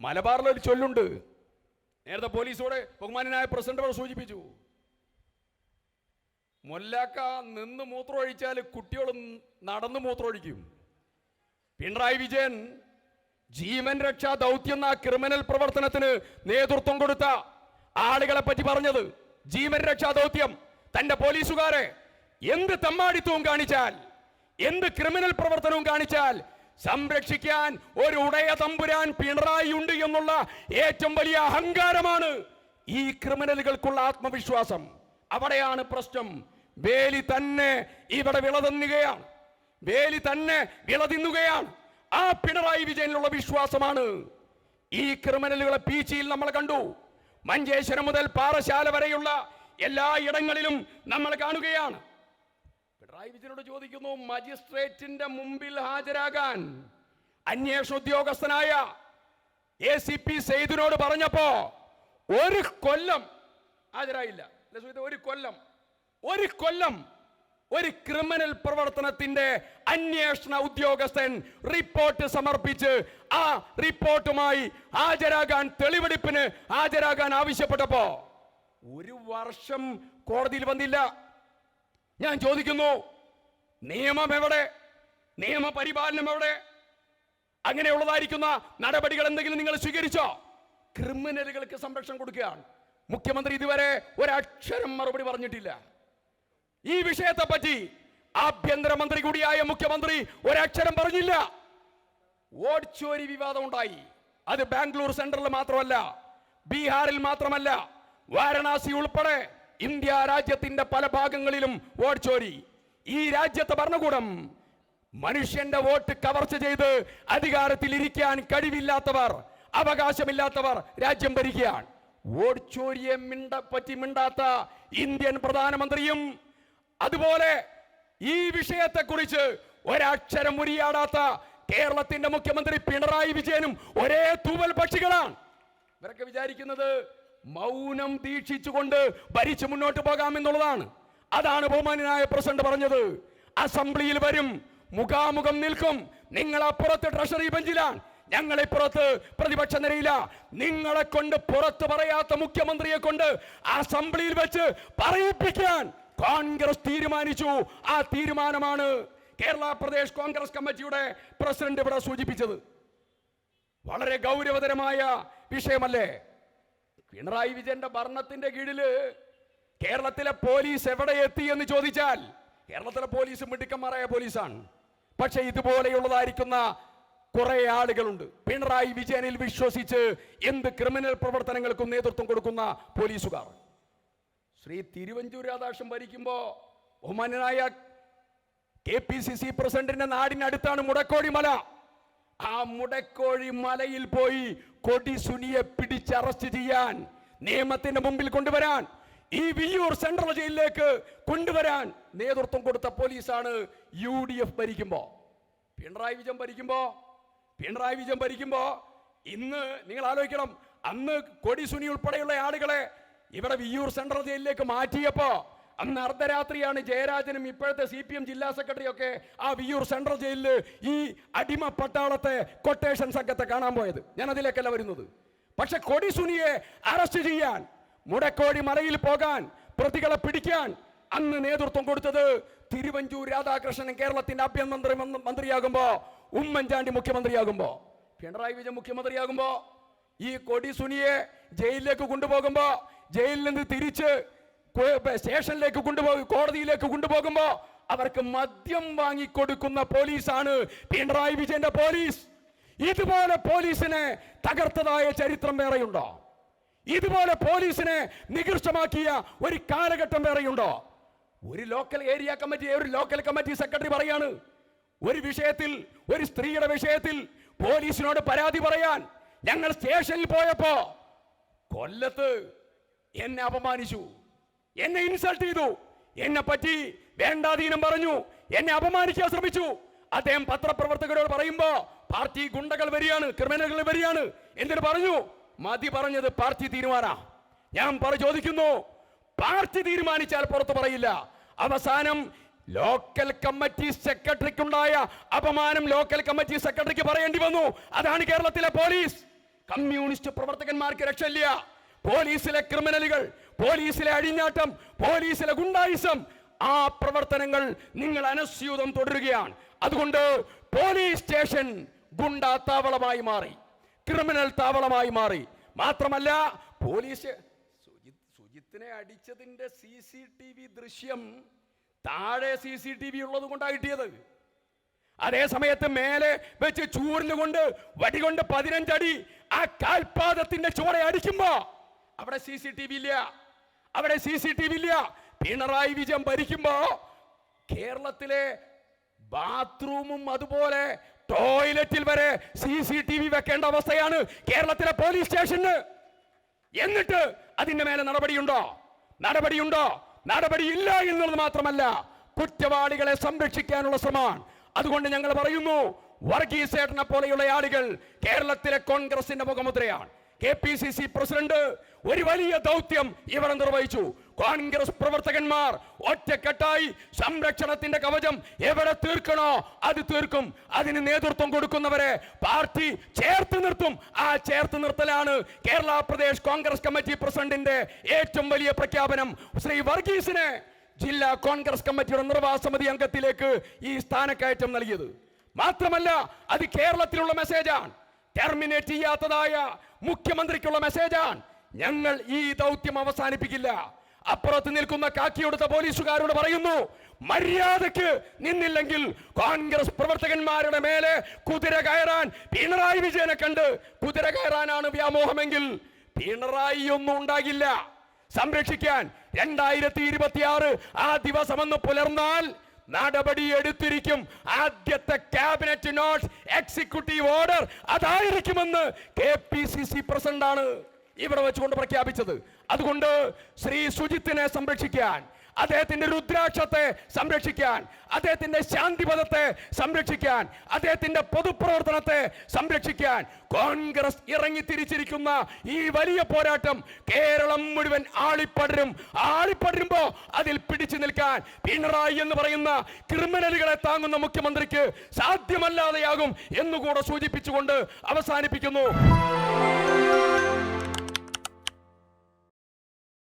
മലബാറിൽ ഒരു ചൊല്ലുണ്ട്. നേരത്തെ പോലീസോടെ ബഹുമാനായ പ്രസിഡന്റ് അവർ സൂചിപ്പിച്ചു. മൊല്ലാക്ക നിന്ന് മൂത്രമൊഴിച്ചാൽ കുട്ടികൾ നടന്ന് മൂത്രമൊഴിക്കും. പിണറായി വിജയൻ ജീവൻ രക്ഷാ ദൗത്യം എന്ന ക്രിമിനൽ പ്രവർത്തനത്തിന് നേതൃത്വം കൊടുത്ത ആളുകളെ പറ്റി പറഞ്ഞത് ജീവൻ രക്ഷാ ദൗത്യം. തന്റെ പോലീസുകാരെ എന്ത് തമ്മാടിത്വവും കാണിച്ചാൽ എന്ത് ക്രിമിനൽ പ്രവർത്തനവും കാണിച്ചാൽ സംരക്ഷിക്കാൻ ഒരു ഉടയ തമ്പുരാൻ പിണറായി ഉണ്ട് എന്നുള്ള ഏറ്റവും വലിയ അഹങ്കാരമാണ് ഈ ക്രിമിനലുകൾക്കുള്ള ആത്മവിശ്വാസം. അവിടെയാണ് പ്രശ്നം. വേലി തന്നെ ഇവിടെ വിളതന്നുകയാണ്. വേലി തന്നെ വിളതിന്നുകയാണ്. ആ പിണറായി വിജയനിലുള്ള വിശ്വാസമാണ്. ഈ ക്രിമിനലുകളെ പീച്ചിയിൽ നമ്മൾ കണ്ടു. മഞ്ചേശ്വരം മുതൽ പാറശാല വരെയുള്ള എല്ലാ ഇടങ്ങളിലും നമ്മൾ കാണുകയാണ്. പിണറായി വിജയനോട് ചോദിക്കുന്നു മജിസ്ട്രേറ്റിന്റെ മുമ്പിൽ ഹാജരാകാൻ അന്വേഷണ ഉദ്യോഗസ്ഥനായ എ സി പി സെയ്ദിനോട് പറഞ്ഞപ്പോ ഒരു കൊല്ലം ഹാജരായില്ല? ഒരു കൊല്ലം ഒരു കൊല്ലം ഒരു ക്രിമിനൽ പ്രവർത്തനത്തിന്റെ അന്വേഷണ ഉദ്യോഗസ്ഥൻ റിപ്പോർട്ട് സമർപ്പിച്ച് ആ റിപ്പോർട്ടുമായി ഹാജരാകാൻ തെളിവെടുപ്പിന് ഹാജരാകാൻ ആവശ്യപ്പെട്ടപ്പോ ഒരു വർഷം കോടതിയിൽ വന്നില്ല ഞാൻ ചോദിക്കുന്നു നിയമം എവിടെ? നിയമപരിപാലനം എവിടെ? അങ്ങനെയുള്ളതായിരിക്കുന്ന നടപടികൾ എന്തെങ്കിലും നിങ്ങൾ സ്വീകരിച്ചോ? ക്രിമിനലുകൾക്ക് സംരക്ഷണം കൊടുക്കുകയാണ്. മുഖ്യമന്ത്രി ഇതുവരെ ഒരക്ഷരം മറുപടി പറഞ്ഞിട്ടില്ല. ഈ വിഷയത്തെ പറ്റി ആഭ്യന്തരമന്ത്രി കൂടിയായ മുഖ്യമന്ത്രി ഒരക്ഷരം പറഞ്ഞില്ല. ഓടിച്ചോരി വിവാദം ഉണ്ടായി. അത് ബാംഗ്ലൂർ സെൻട്രൽ മാത്രമല്ല ബീഹാറിൽ മാത്രമല്ല വാരണാസി ഉൾപ്പെടെ ഇന്ത്യ രാജ്യത്തിന്റെ പല ഭാഗങ്ങളിലും വോട്ട് ചോരി. ഈ രാജ്യത്തെ ഭരണകൂടം മനുഷ്യന്റെ വോട്ട് കവർച്ച ചെയ്ത് അധികാരത്തിൽ ഇരിക്കാൻ കഴിവില്ലാത്തവർ അവകാശമില്ലാത്തവർ രാജ്യം ഭരിക്കുകയാണ്. വോട്ട് ചോരിയെ മിണ്ട പറ്റി മിണ്ടാത്ത ഇന്ത്യൻ പ്രധാനമന്ത്രിയും അതുപോലെ ഈ വിഷയത്തെക്കുറിച്ച് ഒരക്ഷരം ഉരിയാടാത്ത കേരളത്തിന്റെ മുഖ്യമന്ത്രി പിണറായി വിജയനും ഒരേ തൂവൽ പക്ഷികളാണ്. ഇവരൊക്കെ വിചാരിക്കുന്നത് മൗനം ദീക്ഷിച്ചുകൊണ്ട് ഭരിച്ചു മുന്നോട്ട് പോകാമെന്നുള്ളതാണ്. അതാണ് ബഹുമാനായ പ്രസിഡന്റ് പറഞ്ഞത്. അസംബ്ലിയിൽ വരും മുഖാമുഖം നിൽക്കും. നിങ്ങൾ അപ്പുറത്ത് ട്രഷറി ബെഞ്ചിലാണ്. ഇപ്പുറത്ത് പ്രതിപക്ഷ നിരയില്ല നിങ്ങളെ കൊണ്ട് പുറത്ത് പറയാത്ത മുഖ്യമന്ത്രിയെ കൊണ്ട് അസംബ്ലിയിൽ വെച്ച് പറയിപ്പിക്കാൻ കോൺഗ്രസ് തീരുമാനിച്ചു. ആ തീരുമാനമാണ് കേരള പ്രദേശ് കോൺഗ്രസ് കമ്മിറ്റിയുടെ പ്രസിഡന്റ് ഇവിടെ സൂചിപ്പിച്ചത്. വളരെ ഗൗരവതരമായ വിഷയമല്ലേ? പിണറായി വിജയന്റെ ഭരണത്തിന്റെ കീഴിൽ കേരളത്തിലെ പോലീസ് എവിടെ എത്തി എന്ന് ചോദിച്ചാൽ കേരളത്തിലെ പോലീസ് മിടുക്കന്മാരായ പോലീസാണ്. പക്ഷെ ഇതുപോലെയുള്ളതായിരിക്കുന്ന കുറെ ആളുകളുണ്ട്. പിണറായി വിജയനിൽ വിശ്വസിച്ച് എന്ത് ക്രിമിനൽ പ്രവർത്തനങ്ങൾക്കും നേതൃത്വം കൊടുക്കുന്ന പോലീസുകാർ. ശ്രീ തിരുവഞ്ചൂർ രാധാകൃഷ്ണൻ ഭരിക്കുമ്പോ ബഹുമാനായ കെ പി സി സി പ്രസിഡന്റിന്റെ നാടിനടുത്താണ് മുടക്കോടി മല ആ മുടക്കോഴി മലയിൽ പോയി കൊടി സുനിയെ പിടിച്ച് അറസ്റ്റ് ചെയ്യാൻ നിയമത്തിന്റെ മുമ്പിൽ കൊണ്ടുവരാൻ ഈ വിയ്യൂർ സെൻട്രൽ ജയിലിലേക്ക് കൊണ്ടുവരാൻ നേതൃത്വം കൊടുത്ത പോലീസാണ് യു ഡി എഫ് ഭരിക്കുമ്പോ. പിണറായി വിജയൻ ഭരിക്കുമ്പോ പിണറായി വിജയൻ ഭരിക്കുമ്പോ ഇന്ന് നിങ്ങൾ ആലോചിക്കണം അന്ന് കൊടി സുനി ഉൾപ്പെടെയുള്ള ആളുകളെ ഇവിടെ വിയ്യൂർ സെൻട്രൽ ജയിലിലേക്ക് മാറ്റിയപ്പോ അന്ന് അർദ്ധരാത്രിയാണ് ജയരാജനും ഇപ്പോഴത്തെ സി പി എം ജില്ലാ സെക്രട്ടറിയൊക്കെ ആ വിയൂർ സെൻട്രൽ ജയിലിൽ ഈ അടിമ പട്ടാളത്തെ കൊട്ടേഷൻ സംഘത്തെ കാണാൻ പോയത്. ഞാൻ അതിലേക്കല്ല വരുന്നത്. പക്ഷെ കൊടി സുനിയെ അറസ്റ്റ് ചെയ്യാൻ മുടക്കോടി മലയിൽ പോകാൻ പ്രതികളെ പിടിക്കാൻ അന്ന് നേതൃത്വം കൊടുത്തത് തിരുവഞ്ചൂർ രാധാകൃഷ്ണൻ കേരളത്തിന്റെ ആഭ്യന്തര മന്ത്രിയാകുമ്പോൾ മന്ത്രിയാകുമ്പോ ഉമ്മൻചാണ്ടി മുഖ്യമന്ത്രിയാകുമ്പോ പിണറായി വിജയൻ മുഖ്യമന്ത്രിയാകുമ്പോ ഈ കൊടി സുനിയെ ജയിലിലേക്ക് കൊണ്ടുപോകുമ്പോ ജയിലിൽ നിന്ന് തിരിച്ച് സ്റ്റേഷനിലേക്ക് കൊണ്ടുപോകും കോടതിയിലേക്ക് കൊണ്ടുപോകുമ്പോ അവർക്ക് മദ്യം വാങ്ങിക്കൊടുക്കുന്ന പോലീസാണ് പിണറായി വിജയന്റെ പോലീസ്. ഇതുപോലെ പോലീസിനെ തകർത്തതായ ചരിത്രം വേറെയുണ്ടോ? ഇതുപോലെ പോലീസിനെ നികൃഷ്ടമാക്കിയ ഒരു കാലഘട്ടം വേറെയുണ്ടോ? ഒരു ലോക്കൽ ഏരിയ കമ്മിറ്റി ഒരു ലോക്കൽ കമ്മിറ്റി സെക്രട്ടറി പറയാണ് ഒരു വിഷയത്തിൽ ഒരു സ്ത്രീയുടെ വിഷയത്തിൽ പോലീസിനോട് പരാതി പറയാൻ ഞങ്ങൾ സ്റ്റേഷനിൽ പോയപ്പോ കൊല്ലത്ത് എന്നെ അപമാനിച്ചു. എന്നെ ഇൻസൾട്ട് ചെയ്തു. എന്നെ പറ്റി വേണ്ടാധീനം പറഞ്ഞു. എന്നെ അപമാനിക്കാൻ ശ്രമിച്ചു. അദ്ദേഹം പത്രപ്രവർത്തകരോട് പറയുമ്പോ പാർട്ടി ഗുണ്ടകൾ വരികയാണ് ക്രിമിനലുകൾ വരികയാണ്. എന്തിനു പറഞ്ഞു മതി പറഞ്ഞത് പാർട്ടി തീരുമാന. ഞാൻ പറ ചോദിക്കുന്നു പാർട്ടി തീരുമാനിച്ചാൽ പുറത്തു പറയില്ല. അവസാനം ലോക്കൽ കമ്മിറ്റി സെക്രട്ടറിക്കുണ്ടായ അപമാനം ലോക്കൽ കമ്മിറ്റി സെക്രട്ടറിക്ക് പറയേണ്ടി വന്നു. അതാണ് കേരളത്തിലെ പോലീസ് കമ്മ്യൂണിസ്റ്റ് പ്രവർത്തകന്മാർക്ക് രക്ഷയില്ല. പോലീസിലെ ക്രിമിനലുകൾ പോലീസിലെ അഴിഞ്ഞാട്ടം പോലീസിലെ ഗുണ്ടായിസം ആ പ്രവർത്തനങ്ങൾ നിങ്ങൾ അനസ്യൂതം തുടരുകയാണ്. അതുകൊണ്ട് പോലീസ് സ്റ്റേഷൻ ഗുണ്ടാ താവളമായി മാറി ക്രിമിനൽ താവളമായി മാറി. മാത്രമല്ല പോലീസ് സുജിത് സുജിത്തിനെ അടിച്ചതിന്റെ സി സി ടി വി ദൃശ്യം താഴെ സി സി ടി വി ഉള്ളത് കൊണ്ടാണ് കിട്ടിയത്. അതേ സമയത്ത് മേലെ വെച്ച് ചൂരിലുകൊണ്ട് വടികൊണ്ട് പതിനഞ്ചടി ആ കാൽപാദത്തിന്റെ ചുവടെ അടിക്കുമ്പോ അവിടെ സി സി ടി വി ഇല്ല. അവിടെ സി സി ടി വി ഇല്ല. പിണറായി വിജയൻ ഭരിക്കുമ്പോ കേരളത്തിലെ ബാത്റൂമും അതുപോലെ ടോയ്ലറ്റിൽ വരെ സി സി ടി വി വെക്കേണ്ട അവസ്ഥയാണ് കേരളത്തിലെ പോലീസ് സ്റ്റേഷന് എന്നിട്ട് അതിന്റെ മേലെ നടപടിയുണ്ടോ? നടപടിയുണ്ടോ? ഇല്ല എന്നുള്ളത് മാത്രമല്ല കുറ്റവാളികളെ സംരക്ഷിക്കാനുള്ള ശ്രമമാണ്. അതുകൊണ്ട് ഞങ്ങൾ പറയുന്നു വർഗീസേട്ടനെ പോലെയുള്ള ആളുകൾ കേരളത്തിലെ കോൺഗ്രസിന്റെ മുഖമുദ്രയാണ്. K P C C president ഒരു വലിയ ദൗത്യം ഇവർ നിർവഹിച്ചു. കോൺഗ്രസ് പ്രവർത്തകന്മാർ ഒറ്റക്കെട്ടായി സംരക്ഷണത്തിന്റെ കവചം എവിടെ തീർക്കണോ അത് തീർക്കും. അതിന് നേതൃത്വം കൊടുക്കുന്നവരെ പാർട്ടി ചേർത്ത് നിർത്തും. ആ ചേർത്ത് നിർത്തലാണ് കേരള പ്രദേശ് കോൺഗ്രസ് കമ്മിറ്റി പ്രസിഡന്റിന്റെ ഏറ്റവും വലിയ പ്രഖ്യാപനം. ശ്രീ വർഗീസിനെ ജില്ലാ കോൺഗ്രസ് കമ്മിറ്റിയുടെ നിർവാഹ സമിതി അംഗത്തിലേക്ക് ഈ സ്ഥാനക്കയറ്റം നൽകിയത്. മാത്രമല്ല അത് കേരളത്തിലുള്ള മെസ്സേജാണ്. ടെർമിനേറ്റ് ചെയ്യാത്തതായ മുഖ്യമന്ത്രിക്കുള്ള മെസ്സേജാണ്. ഞങ്ങൾ ഈ ദൗത്യം അവസാനിപ്പിക്കില്ല. അപ്പുറത്ത് നിൽക്കുന്ന കാക്കിയെടുത്ത പോലീസുകാരോട് പറയുന്നു മര്യാദയ്ക്ക് നിന്നില്ലെങ്കിൽ കോൺഗ്രസ് പ്രവർത്തകന്മാരുടെ മേലെ കുതിര കയറാൻ പിണറായി വിജയനെ കണ്ട് കുതിര കയറാനാണ് വ്യാമോഹമെങ്കിൽ പിണറായി ഒന്നും ഉണ്ടാകില്ല. സംരക്ഷിക്കാൻ രണ്ടായിരത്തി ഇരുപത്തിയാറ് ആ ദിവസമെന്ന് പുലർന്നാൽ നടപടി എടുത്തിരിക്കും. ആദ്യത്തെ ക്യാബിനറ്റ് നോട്ട് എക്സിക്യൂട്ടീവ് ഓർഡർ അതായിരിക്കുമെന്ന് കെ പി സി സി പ്രസിഡന്റാണ് ഇവിടെ വെച്ചുകൊണ്ട് പ്രഖ്യാപിച്ചത്. അതുകൊണ്ട് ശ്രീ സുജിത്തിനെ സംരക്ഷിക്കാൻ അദ്ദേഹത്തിന്റെ രുദ്രാക്ഷത്തെ സംരക്ഷിക്കാൻ അദ്ദേഹത്തിന്റെ ശാന്തിപഥത്തെ സംരക്ഷിക്കാൻ അദ്ദേഹത്തിന്റെ പൊതുപ്രവർത്തനത്തെ സംരക്ഷിക്കാൻ കോൺഗ്രസ് ഇറങ്ങി തിരിച്ചിരിക്കുന്ന ഈ വലിയ പോരാട്ടം കേരളം മുഴുവൻ ആളിപ്പടരും. ആളിപ്പടരുമ്പോ അതിൽ പിടിച്ചു നിൽക്കാൻ പിണറായി എന്ന് പറയുന്ന ക്രിമിനലുകളെ താങ്ങുന്ന മുഖ്യമന്ത്രിക്ക് സാധ്യമല്ലാതെയാകും എന്നുകൂടെ സൂചിപ്പിച്ചുകൊണ്ട് അവസാനിപ്പിക്കുന്നു.